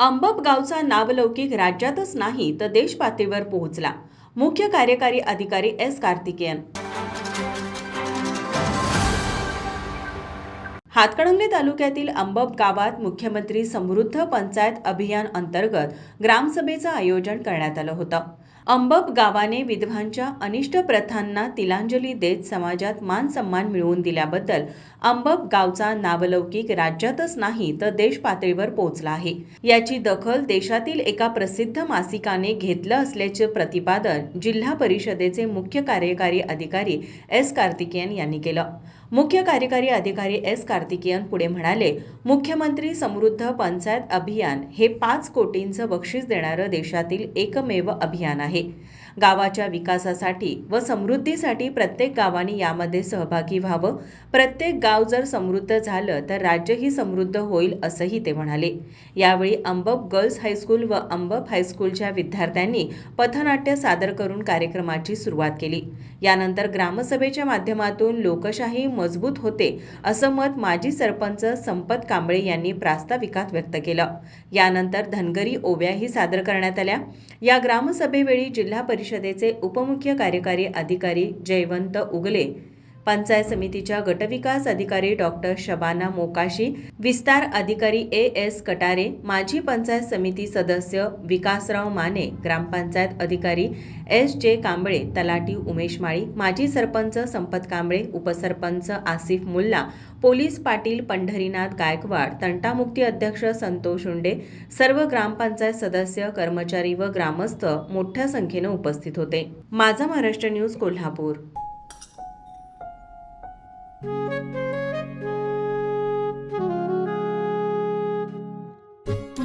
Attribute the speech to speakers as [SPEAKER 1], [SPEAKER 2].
[SPEAKER 1] अंबप गावचा नावलौकिक राज्यातच नाही तर देश पातळीवर पोहोचला. मुख्य कार्यकारी अधिकारी एस. कार्तिकेयन. हातकणंगले तालुक्यातील अंबप गावात मुख्यमंत्री समृद्ध पंचायत अभियान अंतर्गत ग्रामसभेचं आयोजन करण्यात आलं होतं. अंबब गावाने विधवांच्या अनिष्ट प्रथांना तिलांजली देत समाजात मान सन्मान मिळवून दिल्याबद्दल अंबब गावचा नावलौकिक राज्यातच नाही तर देश पातळीवर पोहोचला आहे. याची दखल देशातील एका प्रसिद्ध मासिकाने घेतलं असल्याचे प्रतिपादन जिल्हा परिषदेचे मुख्य कार्यकारी अधिकारी एस कार्तिकेयन यांनी केलं. मुख्य कार्यकारी अधिकारी एस कार्तिकेयन पुढे म्हणाले मुख्यमंत्री समृद्ध पंचायत अभियान हे पाच कोटींचं बक्षीस देणारं देशातील एकमेव अभियान आहे. गावाच्या विकासासाठी व समृद्धीसाठी प्रत्येक गावाने यामध्ये सहभागी व्हावं. प्रत्येक गाव जर समृद्ध झालं तर राज्यही समृद्ध होईल असंही ते म्हणाले. यावेळी अंबप गर्ल्स हायस्कूल व अंबप हायस्कूलच्या विद्यार्थ्यांनी पथनाट्य सादर करून कार्यक्रमाची सुरुवात केली. यानंतर ग्रामसभेच्या माध्यमातून लोकशाही मजबूत होते असं मत माजी सरपंच संपत कांबळे यांनी प्रास्ताविकात व्यक्त केलं. यानंतर धनगरी ओव्याही सादर करण्यात आल्या. या ग्रामसभेवेळी जिल्हा परिषद परिषदेचे उपमुख्य कार्यकारी अधिकारी जयवंत उगले पंचायत समितीच्या गटविकास अधिकारी डॉक्टर शबाना मोकाशी विस्तार अधिकारी ए एस कटारे माजी पंचायत समिती सदस्य विकासराव माने ग्रामपंचायत अधिकारी एस जे कांबळे तलाटी उमेश माळी माजी सरपंच संपत कांबळे उपसरपंच आसिफ मुल्ला पोलीस पाटील पंढरीनाथ गायकवाड तंटामुक्ती अध्यक्ष संतोष उंडे सर्व ग्रामपंचायत सदस्य कर्मचारी व ग्रामस्थ मोठ्या संख्येनं उपस्थित होते. माझा महाराष्ट्र न्यूज कोल्हापूर.